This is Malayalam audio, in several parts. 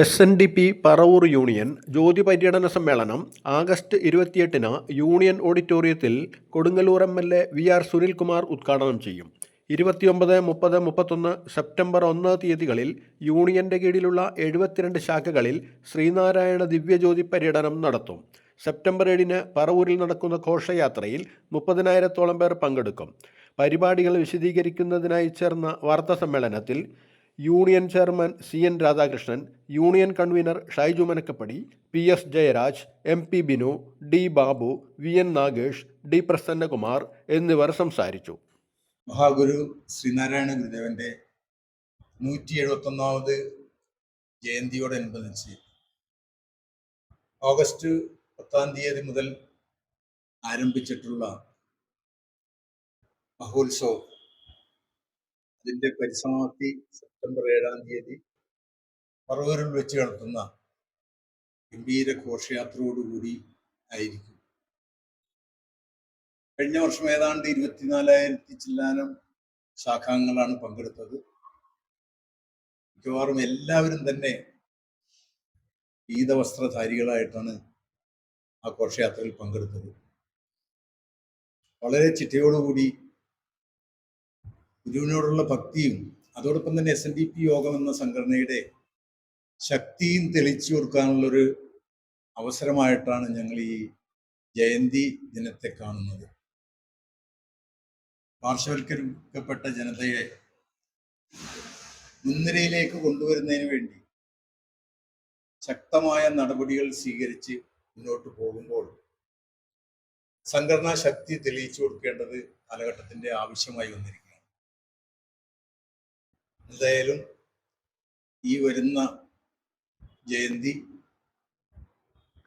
S N D P Paravur union ജ്യോതി പര്യടന സമ്മേളനം ആഗസ്റ്റ് ഇരുപത്തിയെട്ടിന് യൂണിയൻ ഓഡിറ്റോറിയത്തിൽ Kodungallur M L A V R Sunilkumar ഉദ്ഘാടനം ചെയ്യും. ഇരുപത്തിയൊമ്പത് മുപ്പത് മുപ്പത്തൊന്ന് സെപ്റ്റംബർ ഒന്ന് തീയതികളിൽ യൂണിയന്റെ കീഴിലുള്ള എഴുപത്തിരണ്ട് ശാഖകളിൽ ശ്രീനാരായണ ദിവ്യജ്യോതി പര്യടനം നടത്തും. സെപ്റ്റംബർ ഏഴിന് പറവൂരിൽ നടക്കുന്ന ഘോഷയാത്രയിൽ മുപ്പതിനായിരത്തോളം പേർ പങ്കെടുക്കും. പരിപാടികൾ വിശദീകരിക്കുന്നതിനായി ചേർന്ന വാർത്താ സമ്മേളനത്തിൽ union chairman C N Radhakrishnan union convener Shaiju Manakkappady P S Jayaraj M P Binu D Babu V N Nagesh D Prasannakumar എന്നിവർ സംസാരിച്ചു. മഹാഗുരു ശ്രീനാരായണ ഗുരുദേവന്റെ നൂറ്റി എഴുപത്തൊന്നാമത് ജയന്തിയോടനുബന്ധിച്ച് ഓഗസ്റ്റ് പത്താം തീയതി മുതൽ ആരംഭിച്ചിട്ടുള്ള മഹോത്സവം അതിന്റെ പരിസമാപ്തി സെപ്റ്റംബർ ഏഴാം തീയതി പറവൂരിൽ വെച്ച് നടത്തുന്ന ഗംഭീര ഘോഷയാത്രയോടുകൂടി ആയിരിക്കും. കഴിഞ്ഞ വർഷം ഏതാണ്ട് ഇരുപത്തിനാലായിരത്തി ചില്ലാനം ശാഖാംഗങ്ങളാണ് പങ്കെടുത്തത്. മിക്കവാറും എല്ലാവരും തന്നെ ഗീതവസ്ത്രധാരികളായിട്ടാണ് ആ ഘോഷയാത്രയിൽ പങ്കെടുത്തത്. വളരെ ചിട്ടയോടുകൂടി ഗുരുവിനോടുള്ള ഭക്തിയും അതോടൊപ്പം തന്നെ എസ് എൻ ഡി പി യോഗം എന്ന സംഘടനയുടെ ശക്തിയും തെളിച്ചു കൊടുക്കാനുള്ളൊരു അവസരമായിട്ടാണ് ഞങ്ങൾ ഈ ജയന്തി ദിനത്തെ കാണുന്നത്. പാർശ്വവൽക്കരിക്കപ്പെട്ട ജനതയെ മുൻനിരയിലേക്ക് കൊണ്ടുവരുന്നതിന് വേണ്ടി ശക്തമായ നടപടികൾ സ്വീകരിച്ച് മുന്നോട്ട് പോകുമ്പോൾ സംഘടനാ ശക്തി തെളിയിച്ചു കൊടുക്കേണ്ടത് കാലഘട്ടത്തിന്റെ ആവശ്യമായി വന്നിരിക്കുകയാണ് എന്തായാലും ഈ വരുന്ന ജയന്തി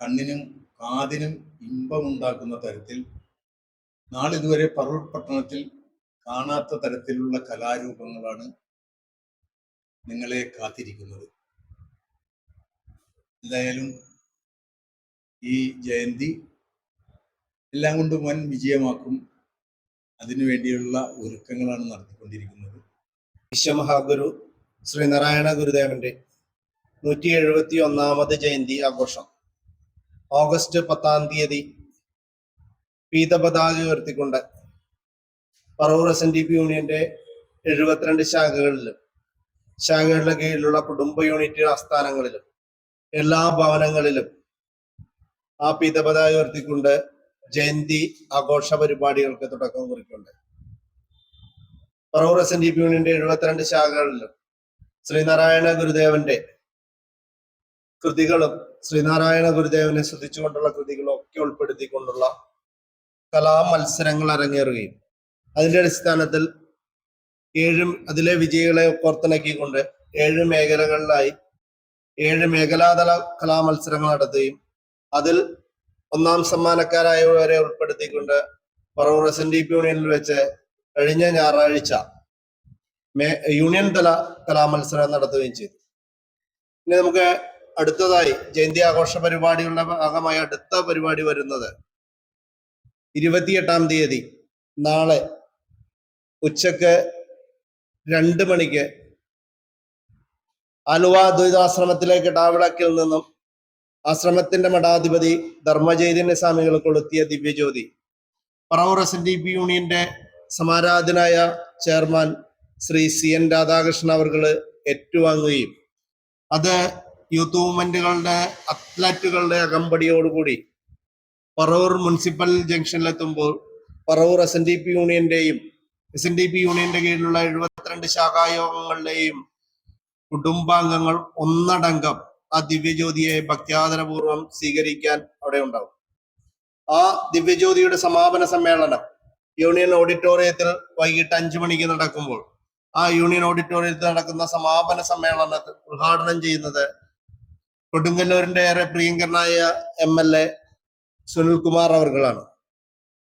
കണ്ണിനും കാതിനും ഇമ്പമുണ്ടാക്കുന്ന തരത്തിൽ നാളിതുവരെ പറവൂർ പട്ടണത്തിൽ കാണാത്ത തരത്തിലുള്ള കലാരൂപങ്ങളാണ് നിങ്ങളെ കാത്തിരിക്കുന്നത്. എന്തായാലും ഈ ജയന്തി എല്ലാം കൊണ്ടും വൻ വിജയമാക്കും. അതിനുവേണ്ടിയുള്ള ഒരുക്കങ്ങളാണ് നടത്തിക്കൊണ്ടിരിക്കുന്നത്. വിശ്വമഹാഗുരു ശ്രീനാരായണ ഗുരുദേവന്റെ നൂറ്റി എഴുപത്തി ഒന്നാമത് ജയന്തി ആഘോഷം. ഓഗസ്റ്റ് പത്താം തീയതി പീതപതാക ഉയർത്തിക്കൊണ്ട് Paravur S N D P യൂണിയന്റെ എഴുപത്തിരണ്ട് ശാഖകളിലും ശാഖകളുടെ കീഴിലുള്ള കുടുംബ യൂണിറ്റ് ആസ്ഥാനങ്ങളിലും എല്ലാ ഭവനങ്ങളിലും ആ പീതപതാക ഉയർത്തിക്കൊണ്ട് ജയന്തി ആഘോഷ പരിപാടികൾക്ക് തുടക്കം കുറിക്കുന്നുണ്ട്. Paravur S N D P യൂണിയന്റെ എഴുപത്തിരണ്ട് ശാഖകളിലും ശ്രീനാരായണ ഗുരുദേവന്റെ കൃതികളും ശ്രീനാരായണ ഗുരുദേവനെ ശ്രദ്ധിച്ചുകൊണ്ടുള്ള കൃതികളും ഒക്കെ ഉൾപ്പെടുത്തിക്കൊണ്ടുള്ള കലാ മത്സരങ്ങൾ അരങ്ങേറുകയും അതിന്റെ അടിസ്ഥാനത്തിൽ ഏഴും അതിലെ വിജയികളെ പുറത്തിണക്കിക്കൊണ്ട് ഏഴ് മേഖലകളിലായി ഏഴ് മേഖലാതല കലാമത്സരങ്ങൾ നടത്തുകയും അതിൽ ഒന്നാം സമ്മാനക്കാരായവരെ ഉൾപ്പെടുത്തിക്കൊണ്ട് Paravur S N D P യൂണിയനിൽ വെച്ച് കഴിഞ്ഞ ഞായറാഴ്ച യൂണിയൻ തല കലാമത്സരം നടത്തുകയും ചെയ്തു. പിന്നെ നമുക്ക് അടുത്തതായി ജയന്തി ആഘോഷ പരിപാടികളുടെ ഭാഗമായി അടുത്ത പരിപാടി വരുന്നത് ഇരുപത്തിയെട്ടാം തീയതി നാളെ ഉച്ചയ്ക്ക് രണ്ട് മണിക്ക് ആലുവ ദ്വൈതാശ്രമത്തിലേക്ക് ടാവിളക്കിൽ നിന്നും ആശ്രമത്തിന്റെ മഠാധിപതി ധർമ്മചൈതന്യ സ്വാമികൾ കൊളുത്തിയ Divyajyothi. Paravur S N D P യൂണിയന്റെ സമാരാധനായ chairman Shri C N Radhakrishnan അവർ ഏറ്റുവാങ്ങുകയും അത് യൂത്ത് മൂവ്മെന്റുകളുടെ അത്ലറ്റുകളുടെ അകമ്പടിയോടുകൂടി Paravur municipal ജംഗ്ഷനിലെത്തുമ്പോൾ Paravur S N D P യൂണിയന്റെയും S N D P യൂണിയന്റെ കീഴിലുള്ള എഴുപത്തിരണ്ട് ശാഖായോഗങ്ങളുടെയും കുടുംബാംഗങ്ങൾ ഒന്നടങ്കം ആ ദിവ്യജ്യോതിയെ ഭക്ത്യാദരപൂർവം സ്വീകരിക്കാൻ അവിടെ ഉണ്ടാവും. ആ ദിവ്യജ്യോതിയുടെ സമാപന സമ്മേളനം യൂണിയൻ ഓഡിറ്റോറിയത്തിൽ വൈകിട്ട് അഞ്ചു മണിക്ക് നടക്കുമ്പോൾ ആ യൂണിയൻ ഓഡിറ്റോറിയത്തിൽ നടക്കുന്ന സമാപന സമ്മേളനത്തിൽ ഉദ്ഘാടനം ചെയ്യുന്നത് കൊടുങ്ങല്ലൂരിന്റെ ഏറെ പ്രിയങ്കരനായ എം എൽ എ സുനിൽകുമാർ അവർകളാണ്.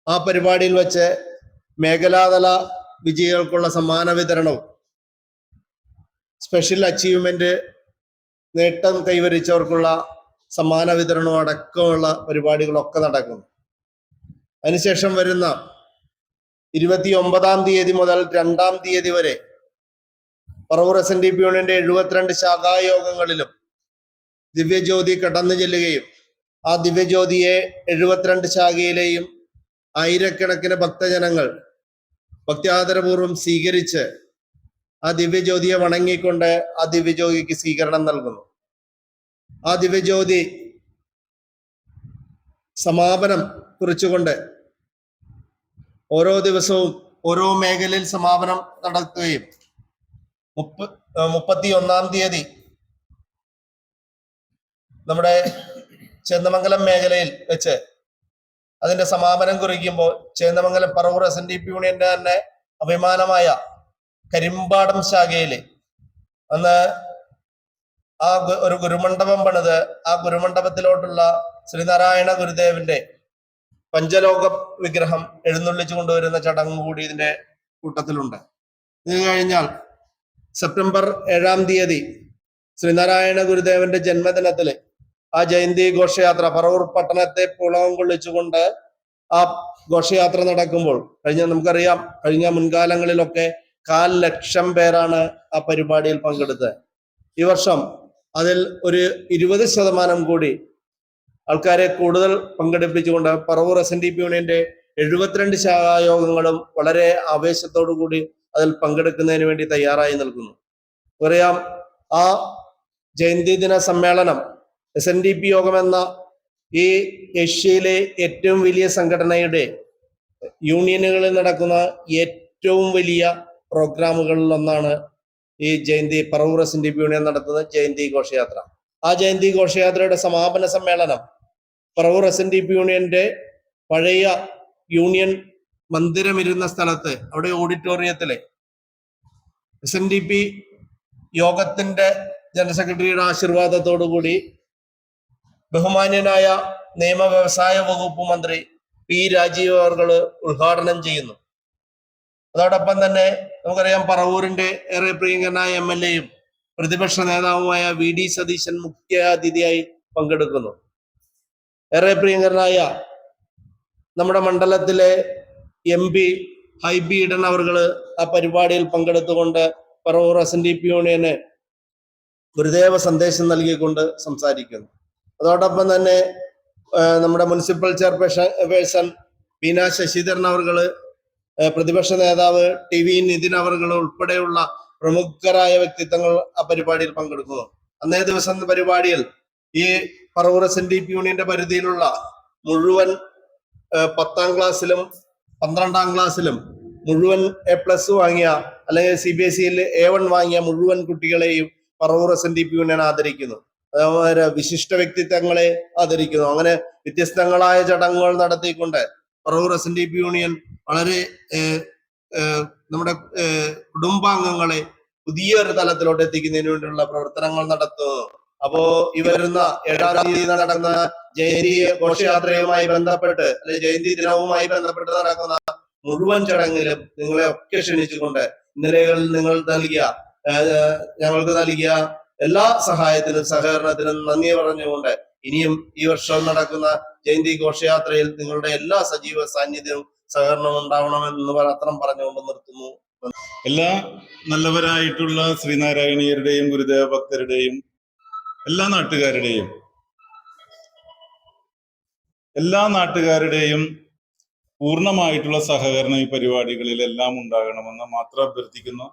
ആ പരിപാടിയിൽ വെച്ച് മേഖലാതല വിജയികൾക്കുള്ള സമ്മാന വിതരണവും സ്പെഷ്യൽ അച്ചീവ്മെന്റ് നേട്ടം കൈവരിച്ചവർക്കുള്ള സമ്മാന വിതരണവും അടക്കമുള്ള പരിപാടികളൊക്കെ നടക്കുന്നു. അതിനുശേഷം വരുന്ന ഇരുപത്തി ഒമ്പതാം തീയതി മുതൽ രണ്ടാം തീയതി വരെ Paravur S N D P യൂണിയന്റെ എഴുപത്തിരണ്ട് ശാഖായോഗങ്ങളിലും ദിവ്യജ്യോതി കടന്നു ചെല്ലുകയും ആ ദിവ്യജ്യോതിയെ എഴുപത്തിരണ്ട് ശാഖയിലെയും ആയിരക്കണക്കിന് ഭക്തജനങ്ങൾ ഭക്ത്യാദരപൂർവം സ്വീകരിച്ച് ആ ദിവ്യജ്യോതിയെ വണങ്ങിക്കൊണ്ട് ആ ദിവ്യജ്യോതിക്ക് സ്വീകരണം നൽകുന്നു. ആ ദിവ്യജ്യോതി സമാപനം കുറിച്ചുകൊണ്ട് ഓരോ ദിവസവും ഓരോ മേഖലയിൽ സമാപനം നടത്തുകയും മുപ്പ മുപ്പത്തി ഒന്നാം തീയതി നമ്മുടെ ചേന്ദമംഗലം മേഖലയിൽ വെച്ച് അതിന്റെ സമാപനം കുറിക്കുമ്പോൾ Chendamangalam Paravur S N D P യൂണിയന്റെ തന്നെ അഭിമാനമായ കരിമ്പാടം ശാഖയിൽ അന്ന് ആ ഒരു ഗുരുമണ്ഡപം പണിത് ആ ഗുരുമണ്ഡപത്തിലോട്ടുള്ള ശ്രീനാരായണ ഗുരുദേവന്റെ പഞ്ചലോക വിഗ്രഹം എഴുന്നള്ളിച്ചു കൊണ്ടുവരുന്ന ചടങ്ങ് കൂടി ഇതിന്റെ കൂട്ടത്തിലുണ്ട്. ഇത് കഴിഞ്ഞാൽ സെപ്റ്റംബർ ഏഴാം തീയതി ശ്രീനാരായണ ഗുരുദേവന്റെ ജന്മദിനത്തിൽ ആ ജയന്തി ഘോഷയാത്ര പറവൂർ പട്ടണത്തെ പുളകം കൊള്ളിച്ചുകൊണ്ട് ആ ഘോഷയാത്ര നടക്കുമ്പോൾ കഴിഞ്ഞ നമുക്കറിയാം കഴിഞ്ഞ മുൻകാലങ്ങളിലൊക്കെ കാൽ ലക്ഷം പേരാണ് ആ പരിപാടിയിൽ പങ്കെടുത്തത്. ഈ വർഷം അതിൽ ഒരു ഇരുപത് ശതമാനം കൂടി ആൾക്കാരെ കൂടുതൽ പങ്കെടുപ്പിച്ചുകൊണ്ട് Paravur S N D P യൂണിയന്റെ എഴുപത്തിരണ്ട് ശാഖായോഗങ്ങളും വളരെ ആവേശത്തോടു കൂടി അതിൽ പങ്കെടുക്കുന്നതിന് വേണ്ടി തയ്യാറായി നിൽക്കുന്നു. പറയാം ആ ജയന്തി ദിന സമ്മേളനം എസ് എൻ ഡി പി യോഗം എന്ന ഈ ഏഷ്യയിലെ ഏറ്റവും വലിയ സംഘടനയുടെ യൂണിയനുകളിൽ നടക്കുന്ന ഏറ്റവും വലിയ പ്രോഗ്രാമുകളിൽ ഒന്നാണ് ഈ Jayanti Paravur S N D P union നടത്തുന്ന ജയന്തി ഘോഷയാത്ര. ആ ജയന്തി ഘോഷയാത്രയുടെ സമാപന സമ്മേളനം Paravur S N D P യൂണിയന്റെ പഴയ യൂണിയൻ മന്ദിരം ഇരുന്ന സ്ഥലത്ത് അവിടെ ഓഡിറ്റോറിയത്തിലെ എസ് എൻ ഡി പി യോഗത്തിന്റെ ജനറൽ സെക്രട്ടറിയുടെ ആശീർവാദത്തോടു കൂടി ബഹുമാന്യനായ നിയമ വ്യവസായ വകുപ്പ് മന്ത്രി പി രാജീവ് അവർ ഉദ്ഘാടനം ചെയ്യുന്നു. അതോടൊപ്പം തന്നെ നമുക്കറിയാം പറവൂരിന്റെ ഏറെ പ്രിയങ്കരനായ എം എൽ എയും പ്രതിപക്ഷ നേതാവുമായ വി ഡി സതീശൻ മുഖ്യാതിഥിയായി പങ്കെടുക്കുന്നു. ഏറെ പ്രിയങ്കരനായ നമ്മുടെ മണ്ഡലത്തിലെ എം പി ഹൈബി ഇടൻ അവർകൾ ആ പരിപാടിയിൽ പങ്കെടുത്തുകൊണ്ട് Paravur S N D P യൂണിയന് ഗുരുദേവ സന്ദേശം നൽകിക്കൊണ്ട് സംസാരിക്കുന്നു. അതോടൊപ്പം തന്നെ നമ്മുടെ municipal chairperson person Beena Sasidharan അവർകൾ പ്രതിപക്ഷ നേതാവ് ടി വി നിതിൻ അവർകൾ ഉൾപ്പെടെയുള്ള പ്രമുഖരായ വ്യക്തിത്വങ്ങൾ ആ പരിപാടിയിൽ പങ്കെടുക്കുന്നു. അന്നേ ദിവസം പരിപാടിയിൽ ഈ Paravur S N D P യൂണിയന്റെ പരിധിയിലുള്ള മുഴുവൻ പത്താം ക്ലാസ്സിലും പന്ത്രണ്ടാം ക്ലാസ്സിലും മുഴുവൻ എ പ്ലസ് വാങ്ങിയ അല്ലെങ്കിൽ സി ബി എസ് സിയിൽ എ വൺ വാങ്ങിയ മുഴുവൻ കുട്ടികളെയും Paravur S N D P union ആദരിക്കുന്നു. അതേപോലെ വിശിഷ്ട വ്യക്തിത്വങ്ങളെ ആദരിക്കുന്നു. അങ്ങനെ വ്യത്യസ്തങ്ങളായ ചടങ്ങുകൾ നടത്തിക്കൊണ്ട് Paravur S N D P union വളരെ നമ്മുടെ കുടുംബാംഗങ്ങളെ പുതിയൊരു തലത്തിലോട്ട് എത്തിക്കുന്നതിന് വേണ്ടിയുള്ള പ്രവർത്തനങ്ങൾ നടത്തുന്നു. അപ്പോ ഈ വരുന്ന ഏഴാം തീയതി നടക്കുന്ന ജയന്തി ഘോഷയാത്രയുമായി ബന്ധപ്പെട്ട് അല്ലെ ജയന്തി ദിനവുമായി ബന്ധപ്പെട്ട് നടക്കുന്ന മുഴുവൻ ചടങ്ങിലും നിങ്ങളെ ഒക്കെ ക്ഷണിച്ചുകൊണ്ട് ഇന്നലെകളിൽ നിങ്ങൾ നൽകിയ ഞങ്ങൾക്ക് നൽകിയ എല്ലാ സഹായത്തിനും സഹകരണത്തിനും നന്ദി പറഞ്ഞുകൊണ്ട് ഇനിയും ഈ വർഷം നടക്കുന്ന ജയന്തി ഘോഷയാത്രയിൽ നിങ്ങളുടെ എല്ലാ സജീവ സാന്നിധ്യവും സഹകരണവും ഉണ്ടാവണമെന്ന് അത്രം പറഞ്ഞുകൊണ്ട് നിർത്തുന്നു. എല്ലാ നല്ലവരായിട്ടുള്ള ശ്രീനാരായണീയരുടെയും ഗുരുദേവ ഭക്തരുടെയും എല്ലാ നാട്ടുകാരുടെയും എല്ലാ നാട്ടുകാരുടെയും പൂർണമായിട്ടുള്ള സഹകരണം ഈ പരിപാടികളിൽ എല്ലാം ഉണ്ടാകണമെന്ന് മാത്രം അഭ്യർത്ഥിക്കുന്നു.